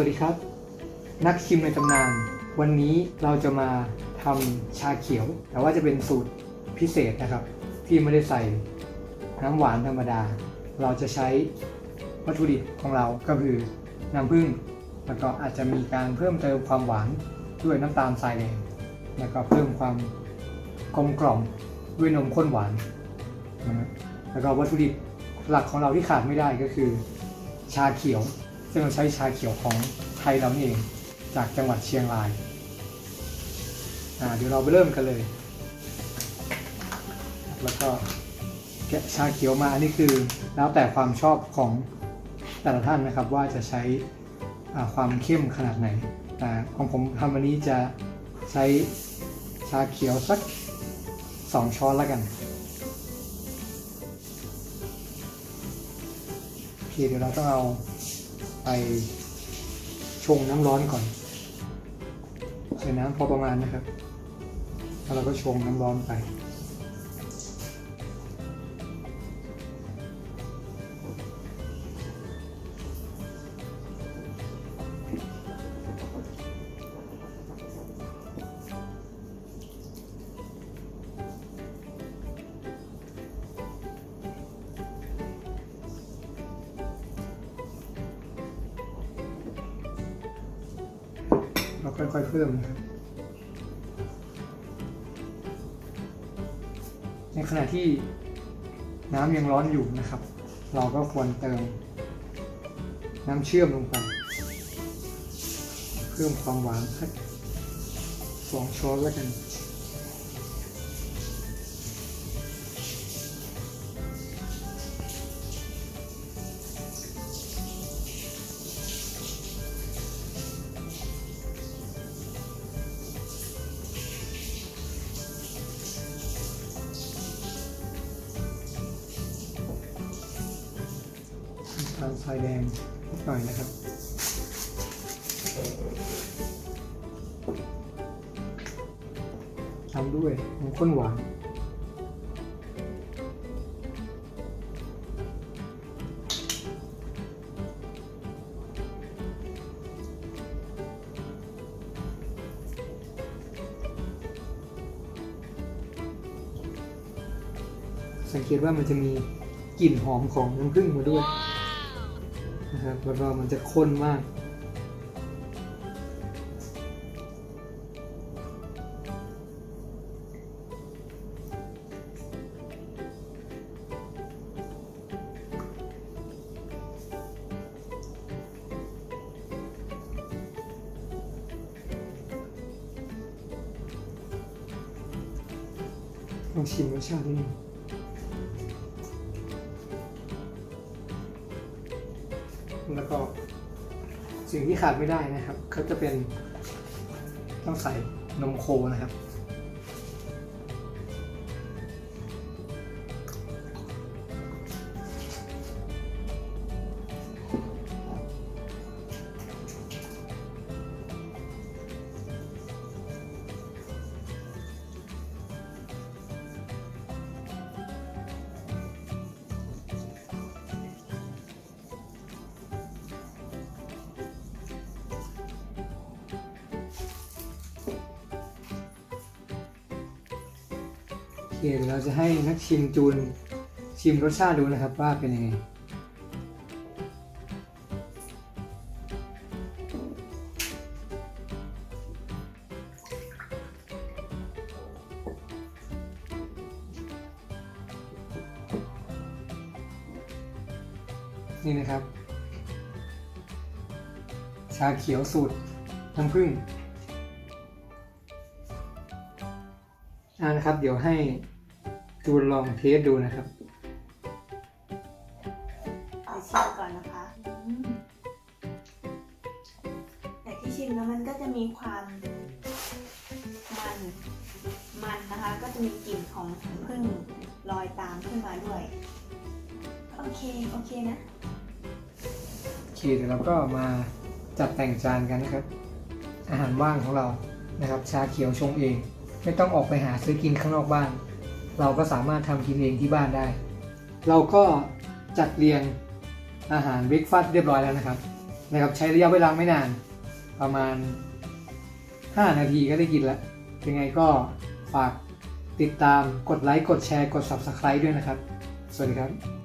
วัสดีครับ นักชิมในตำนาน วันนี้เราจะมาทำชาเขียว แต่ว่าจะเป็นสูตรพิเศษนะครับ ที่ไม่ได้ใส่น้ำหวานธรรมดา เราจะใช้วัตถุดิบของเราก็คือน้ำผึ้งแล้วก็อาจจะมีการเพิ่มเติมความหวานด้วยน้ำตาลทรายแดงแล้วก็เพิ่มความกลมกล่อมด้วยนมข้นหวานแล้วก็วัตถุดิบหลักของเราที่ขาดไม่ได้ก็คือ ชาเขียว ซึ่งเราใช้ชาเขียวของไทยเรานี่เอง จากจังหวัดเชียงรายาเดี๋ยวเราไปเริ่มกันเลย แล้วก็แกะชาเขียวมาอันนี้คือแล้วแต่ความชอบของแต่ละท่านนะครับว่าจะใช้ความเข้มขนาดไหน แต่ของผมทำวันนี้จะใช้ชาเขียวสัก 2 ช้อนแล้วกันโอเคเดี๋ยวเราต้องเอา ไปชงน้ำร้อนก่อนใส่น้ำพอประมาณนะครับ แล้วเราก็ชงน้ำร้อนไป ค่อยๆเพิ่มนะครับในขณะที่น้ำยังร้อนอยู่นะครับ เราก็ควรเติม น้ำเชื่อมลงไป เพิ่มความหวานสักสองช้อนแล้วกัน ลายแดงนิดหน่อยนะครับตามด้วยน้ำข้นหวานสังเกตว่ามันจะมีกลิ่นหอมของน้ำผึ้งมาด้วย นะครับแล้วก็มันจะข้นมากลองชิมรสชาตินิดนึง แล้วก็สิ่งที่ขาดไม่ได้นะครับ ก็จะเป็นต้องใส่นมโคนะครับ เคเดี๋ยวเราจะให้นักชิมจูนชิมรสชาติดูนะครับว่าเป็นยังไงนี่นะครับ ชาเขียวสูตรน้ำผึ้งอ่านะครับ เดี๋ยวให้ จูนลองเทสดูนะครับเดี๋ยวชิมก่อนนะคะอืมแต่ที่ชิมแล้วมันก็จะมีความมันมันนะคะ ก็จะมีกลิ่นของพึ่งลอยตามขึ้นมาด้วย โอเค โอเคนะ โอเคเดี๋ยวเราก็มาจัดแต่งจานกันนะครับ อาหารว่างของเรานะครับ ชาเขียวชงเอง ไม่ต้องออกไปหาซื้อกินข้างนอกบ้าน เราก็สามารถทำกินเองที่บ้านได้ เราก็จัดเรียงอาหารเบรกฟาสต์เรียบร้อยแล้วนะครับนะครับ ใช้ระยะเวลาไม่นานประมาณ 5 นาทีก็ได้กินแล้วยังไงก็ฝากติดตามกดไลค์ กดแชร์ กด Subscribe ด้วยนะครับ สวัสดีครับ